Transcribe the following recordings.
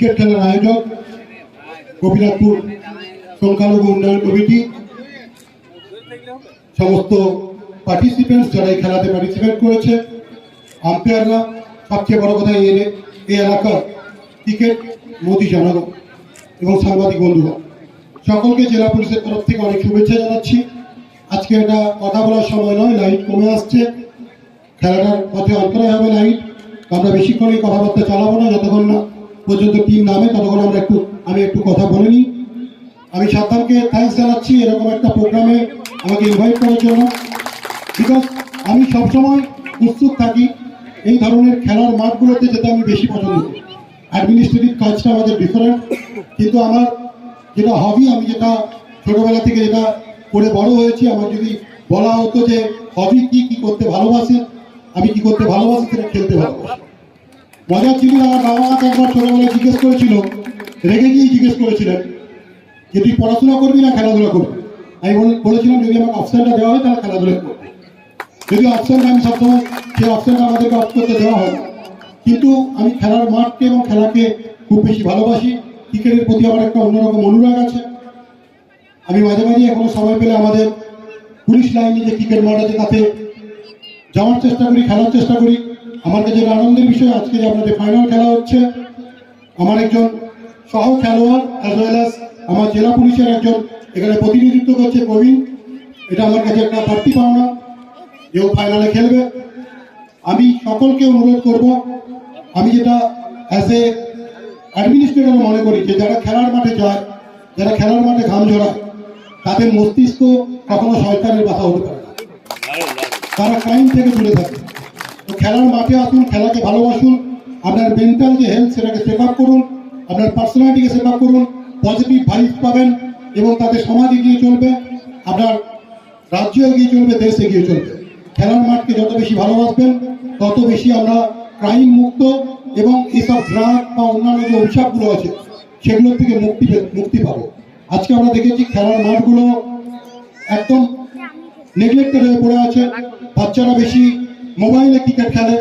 Cricket খেলার আয়োজক গোপীনাথপুর সংখ্যালঘু উন্নয়ন কমিটি। সমস্ত পার্টিসিপেন্টস যারা এই খেলাতে পার্টিসিপেট করেছে আম্পায়াররা সবচেয়ে বড় কথা এই এই এলাকার ক্রিকেট মোদী জনগণ এবং সাংবাদিক বন্ধুরা। সকলকে জেলা পুলিশের তরফ থেকে অনেক শুভেচ্ছা জানাচ্ছি। আজকে এটা কথা বলার সময় নয় লাইট কমে আসছে। খেলাটার পথে অন্তরায় হবে লাইট আমরা বেশিক্ষণ এই কথাবার্তা চালাবো না, যতক্ষণ না পর্যন্ত টিম নামে ততক্ষণ আমরা একটু, আমি একটু কথা বলে নিই। আমি সাদ্দামকে থ্যাঙ্কস জানাচ্ছি এরকম একটা প্রোগ্রামে আমাকে ইনভাইট করার জন্য। বিকজ আমি সবসময় উৎসুক থাকি এই ধরনের খেলার মাঠগুলোতে যেতে আমি বেশি পছন্দ করি। অ্যাডমিনিস্ট্রেটিভ কাজটা আমাদের ডিফারেন্ট কিন্তু আমার যেটা হবি আমি যেটা ছোটোবেলা থেকে যেটা করে বড় হয়েছি, আমার যদি বলা হতো যে হবি কি কি করতে ভালোবাসে, আমি কি করতে ভালোবাসি সেটা খেলতে ভালোবাসি। মজার জিনিস আমার বাবা আমাকে একবার ছোটবেলায় জিজ্ঞেস করেছিল, রেগে গিয়ে জিজ্ঞেস করেছিলেন যে, তুই পড়াশোনা করবি না, খেলাধুলা করবি? আমি বলে- বলেছিলাম, যদি আমাকে অপশানটা দেওয়া হয়, তাহলে খেলাধুলা করব। যদি অপশনটা আমি সবসময়, সেই অপশানটা আমাদেরকে অফ করতে দেওয়া হয়। কিন্তু আমি খেলার মাঠকে এবং খেলাকে খুব বেশি ভালোবাসি। ক্রিকেটের প্রতি আমার একটা অন্যরকম অনুরাগ আছে। আমি মাঝে মাঝে এখনও সময় পেলে আমাদের পুলিশ লাইনে যে ক্রিকেট মাঠ আছে, তাতে যাওয়ার চেষ্টা করি, খেলার চেষ্টা করি। আমার কাছে আনন্দের বিষয়, আজকে যে আপনাদের ফাইনাল খেলা হচ্ছে। আমার একজন সহ খেলোয়াড় অ্যাজ আমার জেলা পুলিশের একজন এখানে প্রতিনিধিত্ব করছে প্রবীণ। এটা আমার কাছে একটা বাড়তি পাওনা, যে ও ফাইনালে খেলবে। আমি সকলকে অনুরোধ করব, আমি যেটা অ্যাজ এ অ্যাডমিনিস্ট্রেটর মনে করি যে যারা খেলার মাঠে যায়, যারা খেলার মাঠে ঘাম ঝরায়, তাদের মস্তিষ্ক কখনো সরকারের বাধা হতে পারে তারা ক্রাইম থেকে দূরে থাকে তো খেলার মাঠে আসুন, খেলাকে ভালোবাসুন, আপনার মেন্টাল যে হেলথ সেটাকে সেভ আপ করুন, আপনার পার্সোনালিটিকে সেভ আপ করুন পজিটিভ ভাইব পাবেন এবং তাতে সমাজ এগিয়ে চলবে, আপনার রাজ্য এগিয়ে চলবে, দেশ এগিয়ে চলবে। খেলার মাঠকে যত বেশি ভালোবাসবেন, তত বেশি আমরা ক্রাইম মুক্ত এবং এইসব ড্রাগ বা অন্যান্য যে অভিশাপগুলো আছে, সেগুলোর থেকে মুক্তি মুক্তি পাবো। আজকে আমরা দেখেছি খেলার মাঠগুলো একদম নেগলেক্টেড হয়ে পড়ে আছে। বাচ্চারা বেশি মোবাইলে ক্রিকেট খেলে,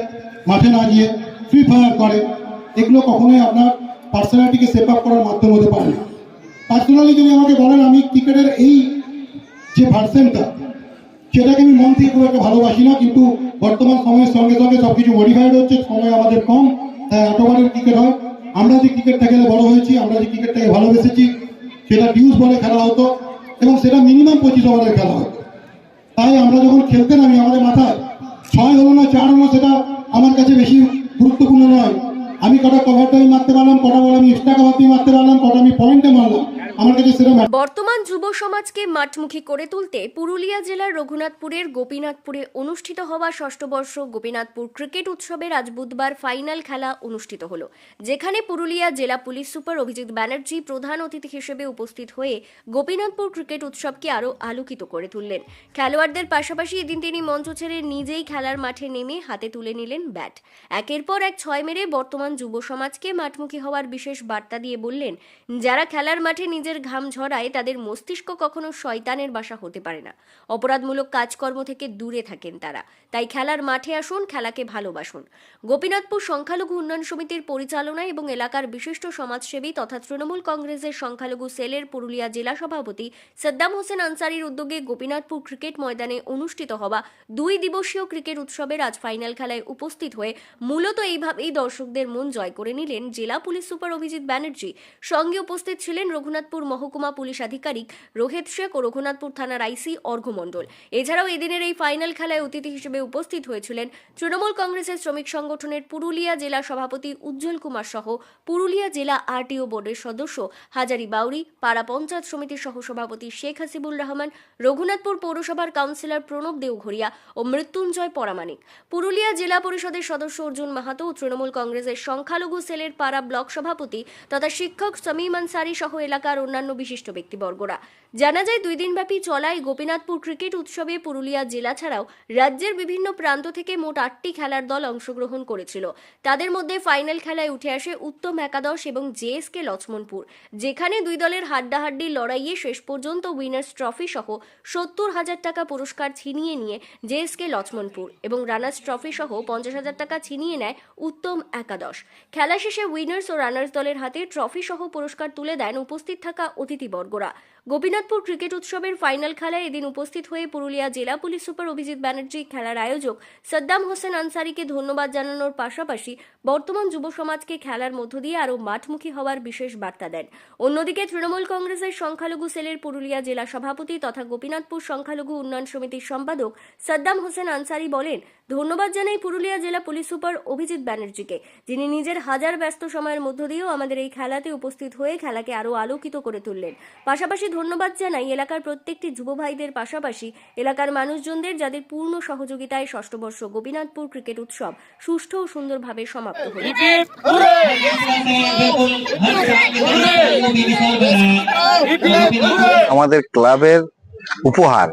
মাঠে না গিয়ে ফ্রি ফায়ার করে। এগুলো কখনোই আপনার পার্সোনালিটিকে সেভ আপ করার মাধ্যম হতে পারে না। পার্সোনালি যদি আমাকে বলেন, আমি ক্রিকেটের এই যে ভার্সেনটা, সেটাকে আমি মন থেকে খুব একটা ভালোবাসি না, কিন্তু বর্তমান সময়ের সঙ্গে সঙ্গে সবকিছু মডিফাইড হচ্ছে, সময় আমাদের কম, তাই এতবারের ক্রিকেট হয়। আমরা যে ক্রিকেটটা খেলে বড় হয়েছি, আমরা যে ক্রিকেটটাকে ভালোবেসেছি, সেটা ডিউজ বলে খেলা হতো, এবং সেটা মিনিমাম পঁচিশ ওভারের খেলা হতো। তাই আমরা যখন খেলতে নামি আমাদের মাথায় ছয় হলো না, চার হলো সেটা আমার কাছে বেশি গুরুত্বপূর্ণ নয়। আমি কটা কভার টাইম মারতে পারলাম, কটা বল আমি এক্সট্রা কভার দিয়ে মারতে পারলাম, কটা আমি পয়েন্টে মারলাম। বর্তমান যুব সমাজকে মাঠমুখী করে তুলতে পুরুলিয়া জেলার রঘুনাথপুরের গোপীনাথপুরে অনুষ্ঠিত হওয়া ষষ্ঠ বর্ষ গোপীনাথপুর ক্রিকেট উৎসবের আজ বুধবার ফাইনাল খেলা অনুষ্ঠিত হলো, যেখানে পুরুলিয়া জেলা পুলিশ সুপার অভিজিৎ ব্যানার্জি প্রধান অতিথি হিসেবে উপস্থিত হয়ে গোপীনাথপুর ক্রিকেট উৎসবকে আরও আলোকিত করে তুললেন। খেলোয়াড়দের পাশাপাশি এদিন তিনি মঞ্চ ছেড়ে নিজেই খেলার মাঠে নেমে হাতে তুলে নিলেন ব্যাট। একের পর এক ছয় মেরে বর্তমান যুব সমাজকে মাঠমুখী হওয়ার বিশেষ বার্তা দিয়ে বললেন, যারা খেলার মাঠে নিজের ঘাম ঝরায় তাদের মস্তিষ্ক কখনো শয়তানের বাসা হতে পারে না। অপরাধমূলক কাজকর্ম থেকে দূরে থাকেন তারা। তাই খেলার মাঠে আসুন, খেলাকে ভালোবাসুন। গোপীনাথপুর সংখ্যালঘু উন্নয়ন সমিতির পরিচালনায় এবং এলাকার বিশিষ্ট সমাজসেবী তথা তৃণমূল কংগ্রেসের সংখ্যালঘু সেলের পুরুলিয়া জেলা সভাপতি সাদ্দাম হোসেন আনসারির উদ্যোগে গোপীনাথপুর ক্রিকেট ময়দানে অনুষ্ঠিত হওয়া দুই দিবসীয় ক্রিকেট উৎসবের আজ ফাইনাল খেলায় উপস্থিত হয়ে মূলত এইভাবেই দর্শকদের মন জয় করে নিলেন জেলা পুলিশ সুপার অভিজিৎ ব্যানার্জি। সঙ্গে উপস্থিত ছিলেন রঘুনাথপুর মহকুমা পুলিশ আধিকারিক রোহিত শেখ ও রঘুনাথপুর থানার আইসি অর্ঘ্য মণ্ডল। এছাড়াও এদিনের এই ফাইনাল খেলায় অতিথি হিসেবে উপস্থিত হয়েছিলেন তৃণমূল কংগ্রেসের শ্রমিক সংগঠনের পুরুলিয়া জেলা সভাপতি উজ্জ্বল কুমার সহ পুরুলিয়া জেলা আরটিও বোর্ডের সদস্য হাজারি বাউরি, পাড়া পঞ্চায়েত সমিতির সহ সভাপতি শেখ হাসিবুল রহমান, রঘুনাথপুর পৌরসভার কাউন্সিলর প্রণব দেওঘরিয়া ও মৃত্যুঞ্জয় পরামানিক। পুরুলিয়া জেলা পরিষদের সদস্য অর্জুন মাহাতো ও তৃণমূল কংগ্রেসের সংখ্যালঘু সেলের পাড়া ব্লক সভাপতি তথা শিক্ষক সমীম আনসারি সহ এলাকার অন্যান্য বিশিষ্ট ব্যক্তিবর্গরা। জানা যায় দুই দিনব্যাপী চলা এই গোপীনাথপুর ক্রিকেট উৎসবে পুরুলিয়া জেলা ছাড়াও রাজ্যের বিভিন্ন প্রান্ত থেকে মোট আটটি খেলার দল অংশগ্রহণ করেছিল। তাদের মধ্যে ফাইনাল খেলায় উঠে আসে উত্তম একাদশ এবং জেএসকে লক্ষ্মণপুর, যেখানে দুই দলের হাড্ডাহাড্ডি লড়াইয়ে শেষ পর্যন্ত উইনার্স ট্রফি সহ সত্তর হাজার টাকা পুরস্কার ছিনিয়ে নিয়ে জেএসকে লক্ষ্মণপুর এবং রানার্স ট্রফি সহ পঞ্চাশ হাজার টাকা ছিনিয়ে নেয় উত্তম একাদশ। খেলা শেষে উইনার্স ও রানার্স দলের হাতে ট্রফি সহ পুরস্কার তুলে দেন উপস্থিত থাকা অতিথিবর্গরা। গোপীনাথপুর ক্রিকেট উৎসবের ফাইনাল খেলায় এদিন উপস্থিত হয়ে পুরুলিয়া জেলা পুলিশ সুপার অভিজিৎ ব্যানার্জি খেলার আয়োজক সাদ্দাম হোসেন আনসারিকে ধন্যবাদ জানানোর পাশাপাশি বর্তমান যুব সমাজকে খেলার মধ্য দিয়ে আরও মাঠমুখী হওয়ার বিশেষ বার্তা দেন। অন্যদিকে তৃণমূল কংগ্রেসের সংখ্যালঘু সেলের পুরুলিয়া জেলা সভাপতি তথা গোপীনাথপুর সংখ্যালঘু উন্নয়ন সমিতির সম্পাদক সাদ্দাম হোসেন আনসারি বলেন, ধন্যবাদ জানাই পুরুলিয়া জেলা পুলিশ সুপার অভিজিৎ ব্যানার্জিকে, যিনি নিজের হাজার ব্যস্ত সময়ের মধ্য দিয়েও আমাদের এই খেলাতে উপস্থিত হয়ে খেলাকে আরও আলোকিত করে তুললেন। পাশাপাশি ধন্যবাদ জানাই এলাকার প্রত্যেকটি যুব ভাইদের পাশাপাশি এলাকার মানুষজনদের যাদের পূর্ণ সহযোগিতায় ষষ্ঠ বর্ষ গোপীনাথপুর ক্রিকেট উৎসব সুষ্ঠু ও সুন্দরভাবে সমাপ্ত হল। আমাদের ক্লাবের উপহার।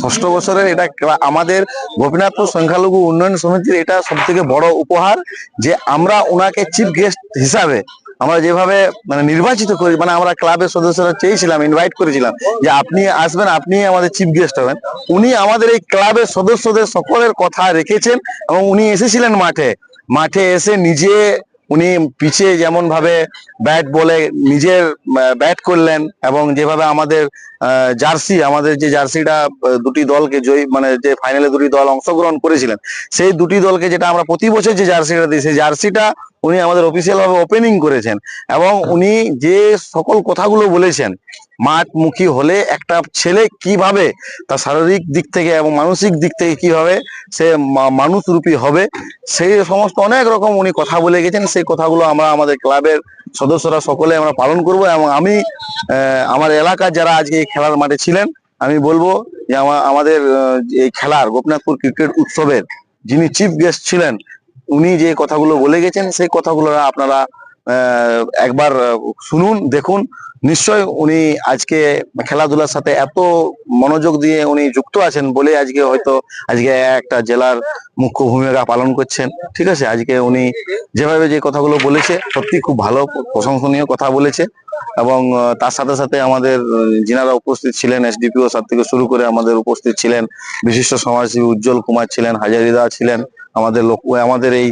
ষষ্ঠ বছরের এটা আমাদের গোপীনাথপুর সংখ্যালঘু উন্নয়ন সমিতির এটা সব থেকে বড় উপহার যে আমরা ওনাকে চিফ গেস্ট হিসাবে আমরা যেভাবে মানে নির্বাচিত করি মানে আমরা ক্লাবের সদস্যরা চেয়েছিলাম ইনভাইট করেছিলাম যে আপনি আসবেন, আপনি আমাদের চিফ গেস্ট হবেন। উনি আমাদের এই ক্লাবের সদস্যদের সকলের কথা রেখেছেন এবং উনি এসেছিলেন মাঠে। মাঠে এসে নিজে উনি পিছে যেমন ভাবে ব্যাট বলে নিজের ব্যাট করলেন এবং যেভাবে আমাদের জার্সি, আমাদের যে জার্সিটা দুটি দলকে জয়ী মানে যে ফাইনালে দুটি দল অংশগ্রহণ করেছিলেন, সেই দুটি দলকে যেটা আমরা প্রতি বছর যে জার্সিটা দিই, সেই জার্সিটা উনি আমাদের অফিসিয়াল ভাবে ওপেনিং করেছেন এবং উনি যে সকল কথাগুলো বলেছেন মাঠমুখী হলে একটা ছেলে কীভাবে তার শারীরিক দিক থেকে এবং মানসিক দিক থেকে কীভাবে সে মানুষরূপী হবে, সেই সমস্ত অনেক রকম উনি কথা বলে গেছেন। সেই কথাগুলো আমরা আমাদের ক্লাবের সদস্যরা সকলে আমরা পালন করব এবং আমি আমার এলাকার যারা আজকে এই খেলার মাঠে ছিলেন, আমি বলব যে আমা- আমাদের এই খেলার গোপনাথপুর ক্রিকেট উৎসবের যিনি চিফ গেস্ট ছিলেন উনি যে কথাগুলো বলে গেছেন, সেই কথাগুলো আপনারা একবার শুনুন, দেখুন। নিশ্চয় উনি আজকে খেলাধুলার সাথে এত মনোযোগ দিয়ে উনি যুক্ত আছেন বলে আজকে হয়তো আজকে একটা জেলার মুখ্য ভূমিকা পালন করছেন। ঠিক আছে? আজকে উনি যেভাবে যে কথাগুলো বলেছে, সত্যি খুব ভালো, প্রশংসনীয় কথা বলেছে। এবং তার সাথে সাথে আমাদের যিনারা উপস্থিত ছিলেন, এসডিপিও স্যার থেকে শুরু করে আমাদের উপস্থিত ছিলেন, বিশিষ্ট সমাজসেবী উজ্জ্বল কুমার ছিলেন, হাজারিদা ছিলেন আমাদের লোক আমাদের এই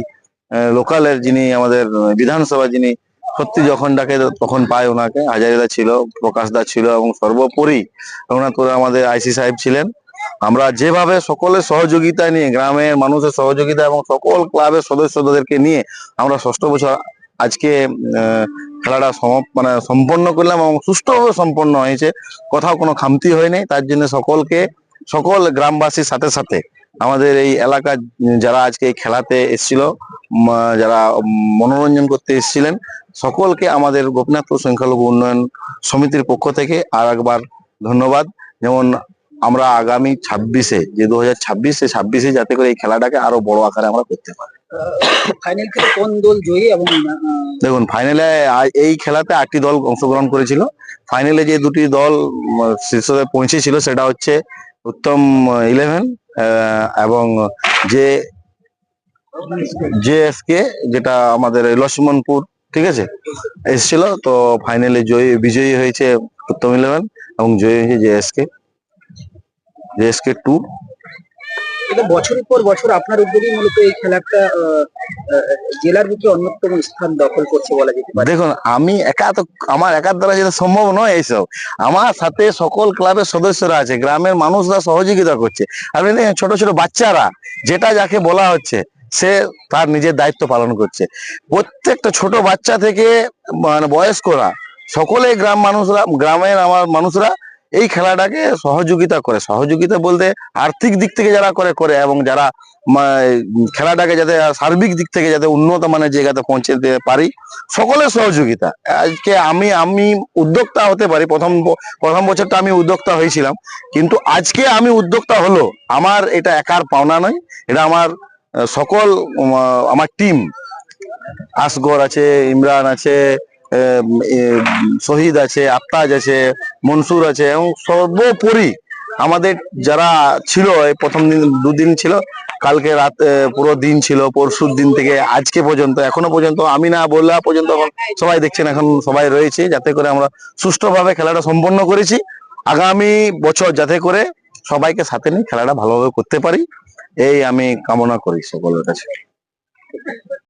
লোকালের যিনি আমাদের বিধানসভা যিনি সত্যি যখন ডাকে তখন পায় ওনাকে। হাজারিদা ছিল, প্রকাশ দা ছিল এবং সর্বোপরি রঘুনাথপুরে আমাদের আইসি সাহেব ছিলেন। আমরা যেভাবে সকলের সহযোগিতা নিয়ে, গ্রামের মানুষের সহযোগিতা এবং সকল ক্লাবের সদস্যদেরকে নিয়ে আমরা ষষ্ঠ বছর আজকে খেলাটা মানে সম্পন্ন করলাম এবং সুষ্ঠুভাবে সম্পন্ন হয়েছে। কোথাও কোনো খামতি হয়নি। তার জন্য সকলকে, সকল গ্রামবাসীর সাথে সাথে আমাদের এই এলাকার যারা আজকে এই খেলাতে এসেছিল যারা মনোরঞ্জন করতে এসেছিলেন সকলকে আমাদের গোপীনাথপুর সংখ্যালঘু উন্নয়ন সমিতির পক্ষ থেকে আর একবার ধন্যবাদ। যেমন আমরা আগামী ছাব্বিশে যে দু হাজার ছাব্বিশে ছাব্বিশে যাতে করে এই খেলাটাকে আরও বড় আকারে আমরা করতে পারি। ফাইনাল কোন দল জয়ী এবং দেখুন ফাইনালে এই খেলাতে আটটি দল অংশগ্রহণ করেছিল। ফাইনালে যে দুটি দল শীর্ষে পৌঁছেছিল সেটা হচ্ছে উত্তম ইলেভেন এবং যে জেএসকে যেটা আমাদের লক্ষ্মণপুর ঠিক আছে? এসেছিল, তো ফাইনালে জয়ী, বিজয়ী হয়েছে উত্তম ইলেভেন এবং জয়ী হয়েছে জেএসকে জেএসকে টু এটা বছরের পর বছর আপনার উদ্যোগেই মূলত এই খেলাটা জেলার বুকে অন্যতম স্থান দখল করছে বলা যেতে পারে। দেখুন, আমি একা তো, আমার একার দ্বারা যেটা সম্ভব নয় এইসব। আমার সাথে সকল ক্লাবের সদস্যরা আছে, গ্রামের মানুষরা সহযোগিতা করছে। আপনি দেখেন, ছোট ছোট বাচ্চারা, যেটা যাকে বলা হচ্ছে, সে তার নিজের দায়িত্ব পালন করছে। প্রত্যেকটা ছোট বাচ্চা থেকে মানে বয়স্করা সকলে গ্রাম মানুষরা, গ্রামের আমার মানুষরা এই খেলাটাকে সহযোগিতা করে। সহযোগিতা বলতে আর্থিক দিক থেকে যারা করে করে এবং যারা খেলাটাকে যাতে সার্বিক দিক থেকে যাতে উন্নত মানের জায়গাতে পৌঁছে দিতে পারি, সকলের সহযোগিতা। আজকে আমি আমি উদ্যোক্তা হতে পারি, প্রথম প্রথম বছরটা আমি উদ্যোক্তা হয়েছিলাম, কিন্তু আজকে আমি উদ্যোক্তা হলো, আমার এটা একার পাওনা নয়, এটা আমার সকল আমার টিম আসগর আছে, ইমরান আছে শহীদ আছে, আফতাজ আছে, মনসুর আছে, এবং সর্বোপরি আমাদের যারা ছিল প্রথম দিন, দুদিন ছিল, কালকে রাত পুরো দিন ছিল, পরশুর দিন থেকে আজকে পর্যন্ত, এখনও পর্যন্ত, আমি না বললা পর্যন্ত এখন সবাই দেখছেন, এখন সবাই রয়েছে, যাতে করে আমরা সুষ্ঠুভাবে খেলাটা সম্পন্ন করেছি। আগামী বছর যাতে করে সবাইকে সাথে নিয়ে খেলাটা ভালোভাবে করতে পারি, এই আমি কামনা করি সকলের কাছে।